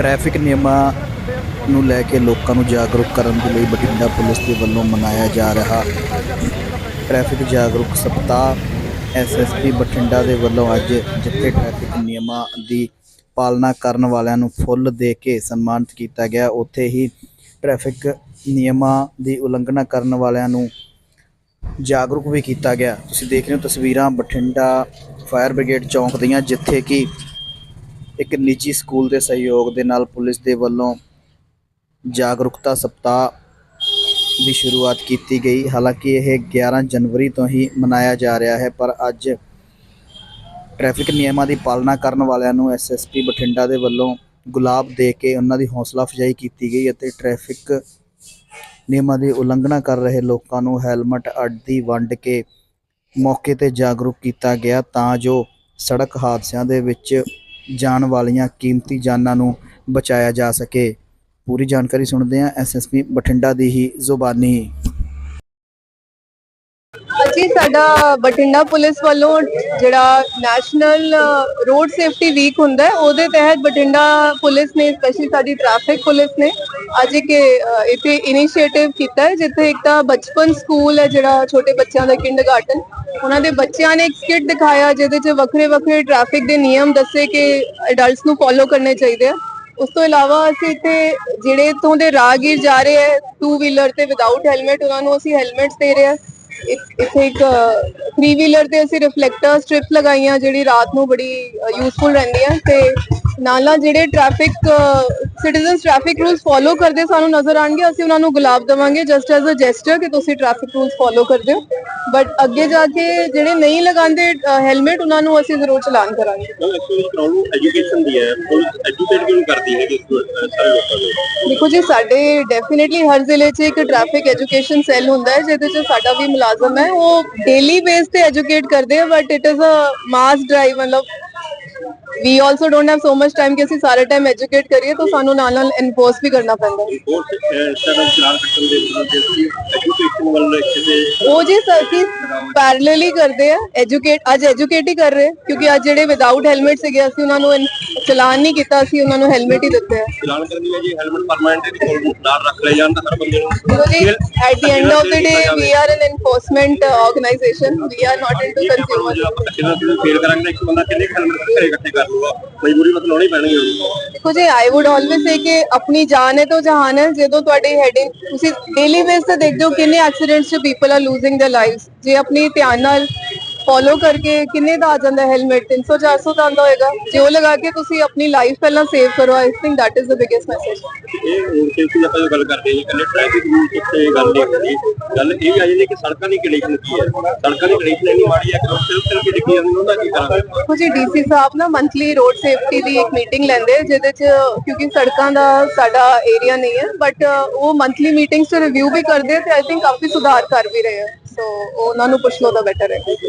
Traffic ਨਿਯਮਾਂ ਨੂੰ ਲੈ ਕੇ ਲੋਕਾਂ ਨੂੰ ਜਾਗਰੂਕ ਕਰਨ ਦੇ ਲਈ ਬਠਿੰਡਾ ਪੁਲਿਸ ਦੇ ਵੱਲੋਂ ਮਨਾਇਆ ਜਾ ਰਿਹਾ ਟ੍ਰੈਫਿਕ ਜਾਗਰੂਕ ਸਪਤਾਹ। ਐਸਐਸਪੀ ਬਠਿੰਡਾ ਦੇ ਵੱਲੋਂ ਅੱਜ ਜਿੱਥੇ ਟ੍ਰੈਫਿਕ ਨਿਯਮਾਂ ਦੀ ਪਾਲਣਾ ਕਰਨ ਵਾਲਿਆਂ ਨੂੰ ਫੁੱਲ ਦੇ ਕੇ ਸਨਮਾਨਿਤ ਕੀਤਾ ਗਿਆ, ਉੱਥੇ ਹੀ ਟ੍ਰੈਫਿਕ ਨਿਯਮਾਂ ਦੀ ਉਲੰਘਣਾ ਕਰਨ ਵਾਲਿਆਂ ਨੂੰ ਜਾਗਰੂਕ ਵੀ ਕੀਤਾ ਗਿਆ। ਤੁਸੀਂ ਦੇਖ ਰਹੇ ਹੋ ਤਸਵੀਰਾਂ ਬਠਿੰਡਾ ਫਾਇਰ ਬ੍ਰਿਗੇਡ ਚੌਂਕ ਦੀਆਂ, ਜਿੱਥੇ ਕਿ ਇੱਕ ਨਿੱਜੀ ਸਕੂਲ ਦੇ ਸਹਿਯੋਗ ਦੇ ਨਾਲ ਪੁਲਿਸ ਦੇ ਵੱਲੋਂ ਜਾਗਰੂਕਤਾ ਸਪਤਾਹ ਦੀ ਸ਼ੁਰੂਆਤ ਕੀਤੀ ਗਈ। ਹਾਲਾਂਕਿ ਇਹ 11 ਜਨਵਰੀ ਤੋਂ ਹੀ ਮਨਾਇਆ ਜਾ ਰਿਹਾ ਹੈ, ਪਰ ਅੱਜ ਟ੍ਰੈਫਿਕ ਨਿਯਮਾਂ ਦੀ ਪਾਲਣਾ ਕਰਨ ਵਾਲਿਆਂ ਨੂੰ ਐਸਐਸਪੀ ਬਠਿੰਡਾ ਦੇ ਵੱਲੋਂ ਗੁਲਾਬ ਦੇ ਕੇ ਉਹਨਾਂ ਦੀ ਹੌਸਲਾ ਅਫਜ਼ਾਈ ਕੀਤੀ ਗਈ ਅਤੇ ਟ੍ਰੈਫਿਕ ਨਿਯਮਾਂ ਦੀ ਉਲੰਘਣਾ ਕਰ ਰਹੇ ਲੋਕਾਂ ਨੂੰ ਹੈਲਮਟ, ਅੱਡੀ ਵੰਡ ਕੇ ਮੌਕੇ ਤੇ ਜਾਗਰੂਕ ਕੀਤਾ ਗਿਆ ਤਾਂ ਜੋ ਸੜਕ ਹਾਦਸਿਆਂ ਦੇ ਵਿੱਚ ਜਾਣ ਵਾਲੀਆਂ ਕੀਮਤੀ ਜਾਨਾਂ ਨੂੰ ਬਚਾਇਆ ਜਾ ਸਕੇ। ਪੂਰੀ ਜਾਣਕਾਰੀ ਸੁਣਦੇ ਹਾਂ ਐਸਐਸਪੀ ਬਠਿੰਡਾ ਦੀ ਹੀ ਜ਼ੁਬਾਨੀ। ਜੀ, ਸਾਡਾ ਬਠਿੰਡਾ ਪੁਲਿਸ ਵੱਲੋਂ ਜਿਹੜਾ ਨੈਸ਼ਨਲ ਰੋਡ ਸੇਫਟੀ ਵੀਕ ਹੁੰਦਾ ਹੈ, ਉਹਦੇ ਤਹਿਤ ਬਠਿੰਡਾ ਪੁਲਿਸ ਨੇ ਸਪੈਸ਼ਲੀ ਸਾਡੀ ਟ੍ਰੈਫਿਕ ਪੁਲਿਸ ਨੇ, ਅੱਜ ਇੱਕ ਇੱਥੇ ਇਨੀਸ਼ੀਏਟਿਵ ਕੀਤਾ ਹੈ, ਜਿੱਥੇ ਇੱਕ ਤਾਂ ਬਚਪਨ ਸਕੂਲ ਹੈ, ਜਿਹੜਾ ਛੋਟੇ ਬੱਚਿਆਂ ਦਾ ਕਿੰਡਰਗਾਰਟਨ ਉਹਨਾਂ ਦੇ ਬੱਚਿਆਂ ਨੇ ਇੱਕ ਸਕਿੱਟ ਦਿਖਾਇਆ, ਜਿਹਦੇ 'ਚ ਵੱਖਰੇ ਵੱਖਰੇ ਟ੍ਰੈਫਿਕ ਦੇ ਨਿਯਮ ਦੱਸੇ ਕਿ ਅਡਲਟਸ ਨੂੰ ਫੋਲੋ ਕਰਨੇ ਚਾਹੀਦੇ ਆ। ਉਸ ਤੋਂ ਇਲਾਵਾ ਅਸੀਂ ਇੱਥੇ ਜਿਹੜੇ ਇੱਥੋਂ ਦੇ ਰਾਹਗੀਰ ਜਾ ਰਹੇ ਹੈ ਟੂ ਵੀਲਰ ਤੇ ਵਿਦਆਊਟ ਹੈਲਮਟ ਉਹਨਾਂ ਨੂੰ ਅਸੀਂ ਹੈਲਮਟਸ ਦੇ ਰਹੇ ਹਾਂ। ਇੱਥੇ ਇੱਕ 3 ਵੀਲਰ ਤੇ ਅਸੀਂ ਰਿਫਲੈਕਟਰ ਸਟ੍ਰਿਪ ਲਗਾਈਆਂ, ਜਿਹੜੀ ਰਾਤ ਨੂੰ ਬੜੀ ਯੂਸਫੁਲ ਰਹਿੰਦੀਆਂ ਤੇ ਨਾਲ ਨਾਲ ਜਿਹੜੇ traffic citizens traffic rules follow ਕਰਦੇ ਸਾਨੂੰ ਨਜ਼ਰ ਆਣਗੇ ਅਸੀਂ ਉਹਨਾਂ ਨੂੰ ਗੁਲਾਬ ਦੇਵਾਂਗੇ ਜਸਟ ਐਜ਼ ਅ ਜੈਸਚਰ ਕਿ ਤੁਸੀਂ ਟ੍ਰੈਫਿਕ ਰੂਲਸ ਫੋਲੋ ਕਰਦੇ ਹੋ। ਬਟ ਅੱਗੇ ਜਾ ਕੇ ਜਿਹੜੇ ਨਹੀਂ ਲਗਾਉਂਦੇ ਹੈਲਮਟ ਉਹਨਾਂ ਨੂੰ ਅਸੀਂ ਜ਼ਰੂਰ ਚਲਾਨ ਕਰਾਂਗੇ। ਮੈਮ ਐਕਚੁਅਲੀ ਪ੍ਰੋਬਲਮ ਐਜੂਕੇਸ਼ਨ ਦੀ ਹੈ ਪੁਲਿਸ ਐਜੂਕੇਟ ਕਿਉਂ ਕਰਦੀ ਹੈ ਕਿ ਸਾਰੇ ਲੋਕਾਂ ਨੂੰ? ਦੇਖੋ ਜੀ ਸਾਡੇ ਡੈਫੀਨਿਟਲੀ ਹਰ ਜ਼ਿਲ੍ਹੇ 'ਚ ਇੱਕ ਟ੍ਰੈਫਿਕ ਐਜੂਕੇਸ਼ਨ ਸੈੱਲ ਹੁੰਦਾ ਹੈ ਜਿਹਦੇ 'ਚ ਸਾਡਾ ਵੀ ਮੁਲਾਜ਼ਮ ਹੈ। ਉਹ ਡੇਲੀ ਬੇਸ ਤੇ ਐਜੂਕੇਟ ਕਰਦੇ ਆ but it is a mass drive ਮਤਲਬ we also don't have so much time ਕਿ ਅਸੀਂ ਸਾਰੇ ਟਾਈਮ ਐਜੂਕੇਟ ਕਰੀਏ ਤਾਂ ਸਾਨੂੰ ਨਾਲ ਨਾਲ ਐਨਫੋਰਸ ਵੀ ਕਰਨਾ ਪੈਂਦਾ। ਉਹ ਜੀ ਅਸੀਂ ਪੈਰਲਲੀ ਕਰਦੇ ਆ। ਐਜੂਕੇਟ ਅੱਜ ਐਜੂਕੇਟ ਹੀ ਕਰ ਰਹੇ ਕਿਉਂਕਿ ਅੱਜ ਜਿਹੜੇ ਵਿਦਆਊਟ ਹੈਲਮਟ ਸੀਗੇ ਅਸੀਂ ਉਹਨਾਂ ਨੂੰ ਚਲਾਨ ਨਹੀਂ ਕੀਤਾ ਅਸੀਂ ਉਹਨਾਂ ਨੂੰ ਹੈਲਮਟ ਹੀ ਦਿੱਤੇ ਆ ਚਲਾਨ ਕਰਨੀ ਹੈ ਜੀ ਹੈਲਮਟ ਪਰਮਾਨੈਂਟ ਦੀ ਕੋਲ ਨਾਲ ਰੱਖ ਲਿਆ ਜਾਣ ਤਾਂ ਹਰ ਬੰਦੇ ਨੂੰ So ਜੀ, at the end of the day, we are an enforcement uh, organization. We are not into consumer. ਜੇ ਆਪਾਂ ਕਿੰਨਾ ਕਿੰਨਾ ਫੇਲ ਕਰਾਂਗੇ ਤਾਂ ਇੱਕ ਬੰਦਾ ਕਿੰਨੇ ਹੈਲਮਟ ਘਰੇ ਇਕੱਠੇ ਕਰ ਲੂਗਾ ਮਜਬੂਰੀ ਮਤ ਲਾਉਣੀ ਪੈਣਗੇ ਉਹਨੂੰ ਦੇਖੋ ਜੀ ਆਈ ਊਡ ਆਲਵੇਸ ਸੇ ਕਿ ਆਪਣੀ ਜਾਨ ਹੈ ਤਾਂ ਜਹਾਨ ਹੈ ਜਦੋਂ ਤੁਹਾਡੀ ਹੈਡਿੰਗ ਤੁਸੀਂ ਡੇਲੀ ਬੇਸ ਤੇ ਦੇਖਦੇ ਹੋ ਕਿੰਨੇ ਐਕਸੀਡੈਂਟਸ ਚ people are losing their lives ਜੇ ਆਪਣੀ ਧਿਆਨ ਨਾਲ ਫੋਲੋ ਕਰਕੇ ਕਿੰਨੇ ਦਾ ਆ ਜਾਂਦਾ ਹੈਲਮਟ 300 400 ਦਾ ਆਉਂਦਾ ਹੋਏਗਾ। ਜੇ ਉਹ ਲਗਾ ਕੇ ਤੁਸੀਂ ਆਪਣੀ ਲਾਈਫ ਪਹਿਲਾਂ ਸੇਵ ਕਰੋ। I think that is the biggest message ਇਹ ਰੋਡ ਸੇਫਟੀ ਆਪਾਂ ਜੋ ਗੱਲ ਕਰਦੇ ਹਾਂ ਕੱਲੇ ਟ੍ਰੈਫਿਕ ਰੂਲ ਉੱਤੇ ਗੱਲ ਨਹੀਂ ਹੁੰਦੀ। ਗੱਲ ਇਹ ਆ ਜਾਂਦੀ ਕਿ ਸੜਕਾਂ ਦੀ ਕੰਡੀਸ਼ਨ ਕੀ ਹੈ। ਸੜਕਾਂ ਦੀ ਕੰਡੀਸ਼ਨ ਇੰਨੀ ਮਾੜੀ ਹੈ ਕਿ ਲੋਕ ਸਿਰਫ ਸਿਰਫ ਡਿੱਗੀ ਜਾਂਦੇ ਨੇ ਉਹਦਾ ਕੀ ਕਰਾਂਗੇ? ਜੀ ਡੀਸੀ ਸਾਹਿਬ ਨਾ ਮੰਥਲੀ ਰੋਡ ਸੇਫਟੀ ਦੀ ਇੱਕ ਮੀਟਿੰਗ ਲੈਂਦੇ ਜਿਹਦੇ ਚ ਕਿਉਂਕਿ ਸੜਕਾਂ ਦਾ ਸਾਡਾ ਏਰੀਆ ਨਹੀਂ ਹੈ ਬਟ ਉਹ ਮੰਥਲੀ ਮੀਟਿੰਗਸ ਤੇ ਰਿਵਿਊ ਵੀ ਕਰਦੇ ਤੇ ਆਈ ਥਿੰਕ ਕਾਫੀ ਸੁਧਾਰ ਕਰ ਵੀ ਰਹੇ ਆ। ਸੋ ਉਹਨਾਂ ਨੂੰ ਪੁੱਛ ਲਓ ਤਾਂ ਬੈਟਰ ਹੈ। ਥੈਂਕ